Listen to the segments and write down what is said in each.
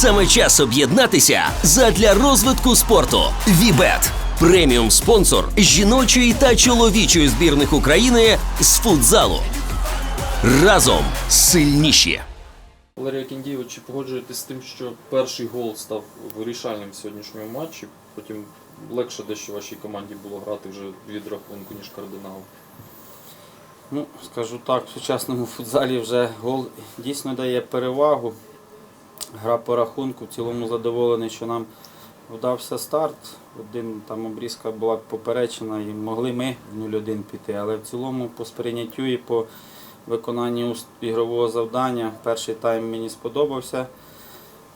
Саме час об'єднатися задля розвитку спорту. Вібет преміум спонсор жіночої та чоловічої збірних України з футзалу. Разом сильніші. Валерія Кіндієва, чи погоджуєтесь з тим, що перший гол став вирішальним в сьогоднішньому матчі? Потім легше дещо вашій команді було грати вже від рахунку, ніж кардинал. Ну, скажу так, в сучасному футзалі вже гол дійсно дає перевагу. Гра по рахунку, в цілому задоволений, що нам вдався старт. Один там обрізка була поперечена і могли ми в 0-1 піти. Але в цілому по сприйняттю і по виконанню ігрового завдання перший тайм мені сподобався.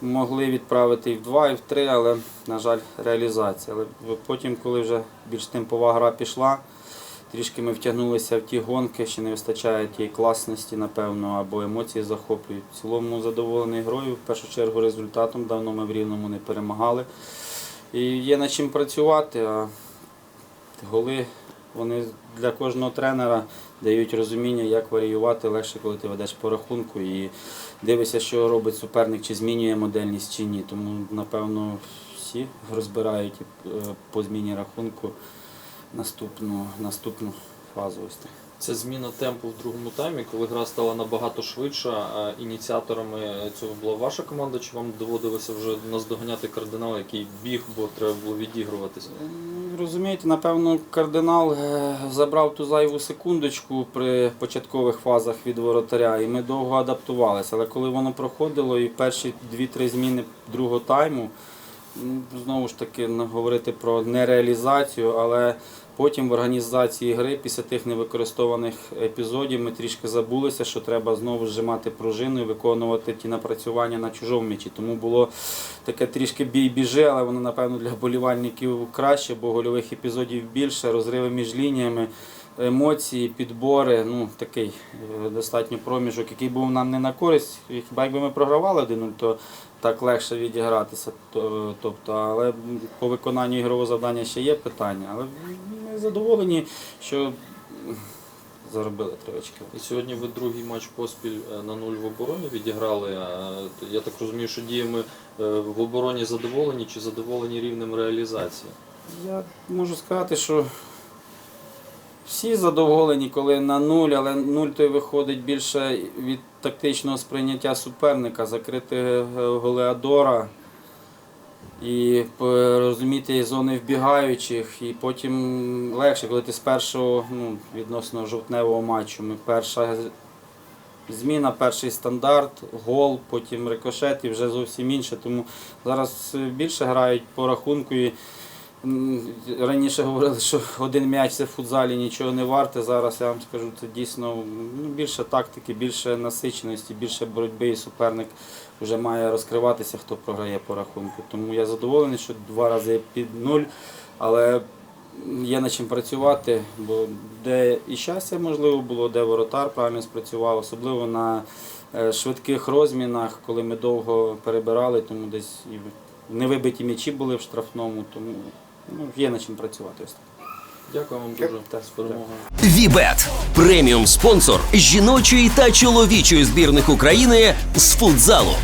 Могли відправити і в 2, і в 3, але, на жаль, реалізація. Але потім, коли вже більш темпова гра пішла, Трішки ми втягнулися в ті гонки, ще не вистачає тієї класності, напевно, або емоції захоплюють. В цілому задоволений грою, в першу чергу результатом. Давно ми в рівному не перемагали. І є над чим працювати, а голи вони для кожного тренера дають розуміння, як варіювати легше, коли ти ведеш по рахунку і дивишся, що робить суперник, чи змінює модельність чи ні. Тому, напевно, всі розбирають е, по зміні рахунку наступну, наступну фазу. Ось так. Це зміна темпу в другому таймі, коли гра стала набагато швидша. Ініціаторами цього була ваша команда, чи вам доводилося вже наздоганяти кардинал, який біг, бо треба було відігруватися? Ну, Розумієте, напевно, кардинал е, забрав ту зайву секундочку при початкових фазах від воротаря, і ми довго адаптувалися. Але коли воно проходило і перші 2-3 зміни другого тайму, знову ж таки ну, говорити про нереалізацію, але потім в організації гри після тих невикористованих епізодів ми трішки забулися, що треба знову зжимати пружину і виконувати ті напрацювання на чужому м'ячі. Тому було таке трішки бій-біжи, але воно, напевно, для вболівальників краще, бо гольових епізодів більше, розриви між лініями, емоції, підбори. Ну, такий е, достатньо проміжок, який був нам не на користь. Хіба якби ми програвали 1-0, то так легше відігратися. То- Тобто, але по виконанню ігрового завдання ще є питання. Але задоволені, що заробили три очки. І сьогодні ви другий матч поспіль е, на нуль в обороні відіграли. Я так розумію, що діями е, в обороні задоволені чи задоволені рівнем реалізації? Я можу сказати, що всі задоволені, коли на нуль, але нуль той виходить більше від тактичного сприйняття суперника, закрити е, голи Адора і розуміти зони вбігаючих. І потім легше, коли ти з першого ну, відносно жовтневого матчу. Ми перша зміна, перший стандарт, гол, потім рикошет і вже зовсім інше. Тому зараз більше грають по рахунку. І раніше говорили, що один м'яч це в футзалі нічого не варте. Зараз я вам скажу, це дійсно ну, більше тактики, більше насиченості, більше боротьби і суперник вже має розкриватися, хто програє по рахунку. Тому я задоволений, що два рази під нуль, але є над чим працювати, бо де і щастя можливо було, де воротар правильно спрацював, особливо на е, швидких розмінах, коли ми довго перебирали, тому десь і невибиті м'ячі були в штрафному, тому ну, є над чим працювати. Дякую вам дуже Так, з перемогою. Вібет преміум спонсор жіночої та чоловічої збірних України з футзалу.